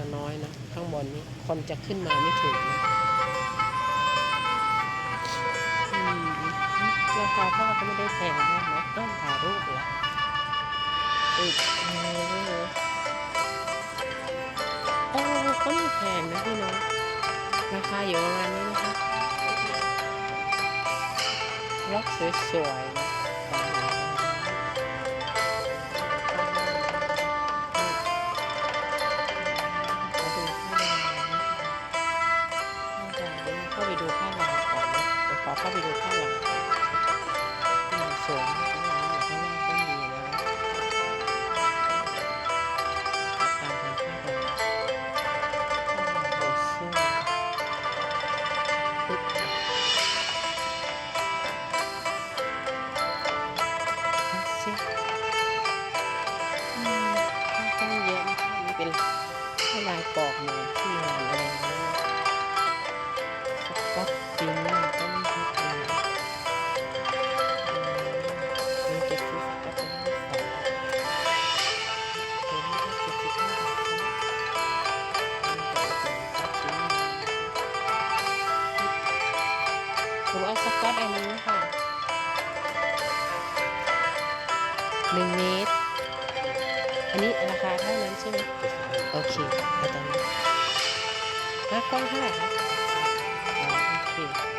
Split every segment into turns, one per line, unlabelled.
จะน้อยนะ ข้างบนนี้คนจะขึ้นมาไม่ถึงนะราคาพ่อก็ไม่ได้แพงมากเนาะต้องถ่ายรูปเหรออึดเออโอ้ก็ไม่แพงนะพี่น้องราคาอยู่ประมาณนี้นะคะล็อกสวยๆนะ ที่มั ผมเอาสก๊อตอันนี้ค่ะหนึ่งเมตร อันนี้ราคาเท่านั้นใช่ไหมโอเคเอาตามนี้แล้วกว้างเท่าไหร่คะโอเค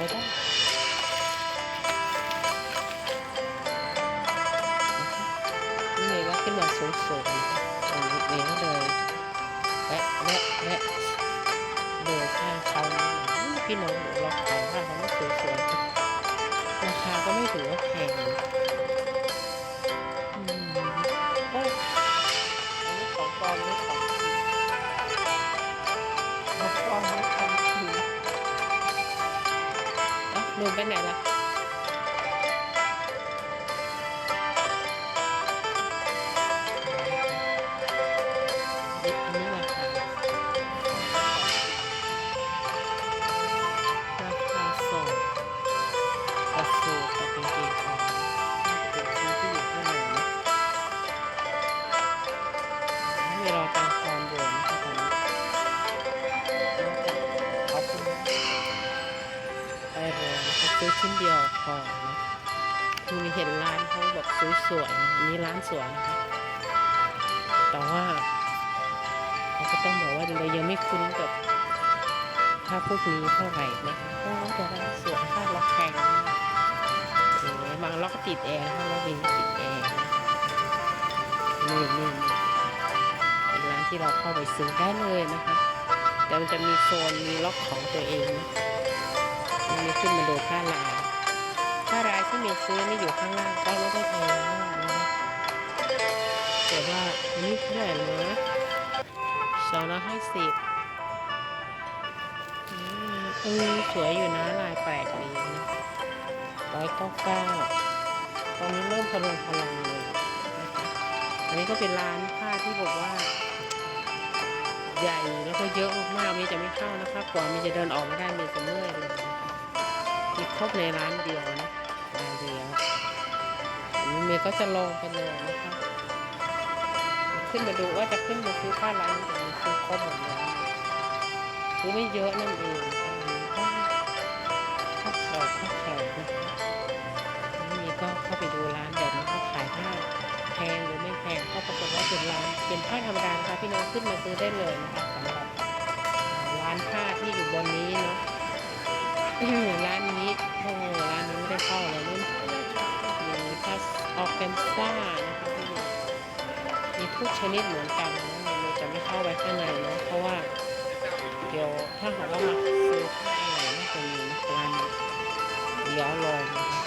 ใช้ได้นี่เลยว่าขึ้นมาสูงสูงๆอันนี้เองก็เลยแวะแวะแวะเดูข้างเขาพี่น้องเราขายผ้าเขาไม่สวยๆราคาก็ไม่ถือว่าแพงอืมโอ้อันนี้ของปลอมนี่ เอ้าหนูไปไหนล่ะ ชิ้นเดียวพอนะคือมีเห็นร้านเขาแบบสวยๆนะอันนี้ร้านสวยนะคะแต่ว่าเราก็ต้องบอกว่าเรายังไม่คุ้นกับถ้าพวกนี้เท่าไหร่นะคะโอ้แต่ร้านสวยค่าล็อกแพงนะเอ๋บางล็อกก็ติดแอร์ถ้าล็อกบินติดแอร์นี่นี่นี่เป็นร้านที่เราเข้าไปซื้อได้เลยนะคะแต่มันจะมีโซนมีล็อกของตัวเองนะ มันมีขึ้นมาดูค่าลายค่ารายที่มีซื้อนี่อยู่ข้างล่างก็ไม่ได้แพงมากนะคะแต่ว่าอันนี้เท่าไหร่นะสองร้อยห้าสิบอืมเออสวยอยู่นะลายแปลกดีนะร้อยเก้าเก้าตอนนี้เริ่มพลังพลังเลยนะคะอันนี้ก็เป็นร้านผ้าที่บอกว่าใหญ่แล้วก็เยอะมากๆมีจะไม่เข้านะคะกว่ามีจะเดินออกไม่ได้มีจะเมื่อยเลยนะ มีครบในร้านเดียวนะร้านเดียวเมย์ก็จะลองไปเลยนะคะ ขึ้นมาดูว่าจะขึ้นมาซื้อผ้าร้านนี้แต่มีซื้อครบหมดแล้วซื้อไม่เยอะนั่นเองอันนี้ก็ข้าวแคร์ข้าวแคร์นะคะอันนี้ก็เข้าไปดูร้านแบบนี้เขาขายผ้าแพงหรือไม่แพงก็ปรากฏว่าเป็นร้านเป็นผ้าธรรมดานะคะพี่น้องขึ้นมาซื้อได้เลยนะคะสำหรับร้านผ้าที่อยู่บนนี้เนาะ ร้านนี้โอ้ร้านนี้ไม่ได้เข้าเลยนู่นมีผ้าออร์แกนซ่านะคะพี่มีทุกชนิดเหมือนกันนะเราจะไม่เข้าไปข้างในเนาะเพราะว่า เดี๋ยวถ้าหากว่ามาซื้อผ้าอะไรน่าจะมีนร้านเดี๋ยวลองนะคะ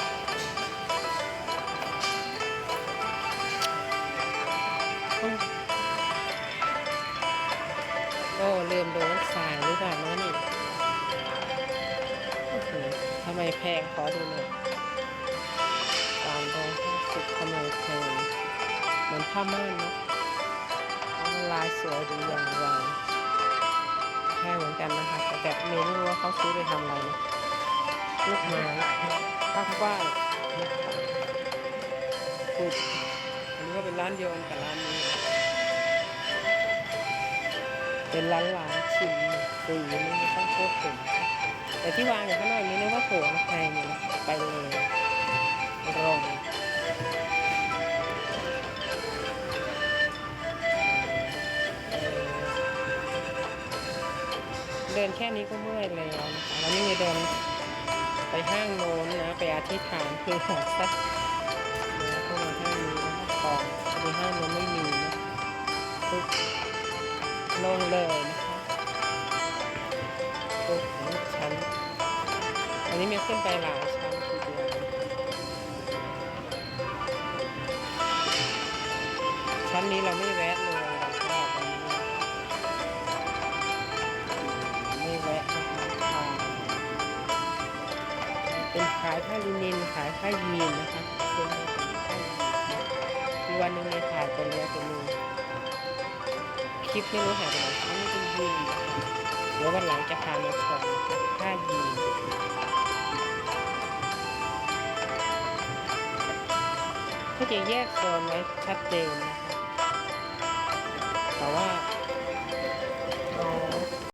ำไมแพงขอดูหน่อยสามร้อยห้าสิบทำไมแพงเหมือนผ้าม่านเนาะเอาลายสวยดูอย่างไรแพงเหมือนกันนะคะ แต่แบบไม่รู้ว่าเขาซื้อไปทำอะไรนะลูกไม้ผ้าฝ้ายปุดอันนี้ก็เป็นร้านเดียวกันกับร้านนี้ เป็นร้านร้านชิมสีนี่ไม่ต้องโคตรถึง แต่ที่วางอยู่ข้างนอกนี้นึกว่าโถงแพงอยู่ไปเลยรองเดินแค่นี้ก็เมื่อยแล้วนะคะแล้วนี่เดินไปห้างโน้นนะ ไปอาธิษฐานคือหาสักเดี๋ยวเข้ามาห้างนี้นะคะของในห้างโน้นไม่มีนะปึ๊บลงเลยนะ ขึ้นไปหลายชั้นทีเดียวชั้นนี้เราไม่แวะเลยเราชอบอันนี้ไม่แวะนะคะทางเป็นขายผ้าลินินขายผ้ายีนนะคะเป็นผ้ายีนมีวันหนึงในถ่ายตัวเนี้ยตัวนึงคลิปไม่รู้หายไปไหนอันนี้เป็นยีนเดี๋ยววันหลังจะพามาชมนะคะ ก็จะแยกโซนไว้ชัดเจนนะคะแต่ว่า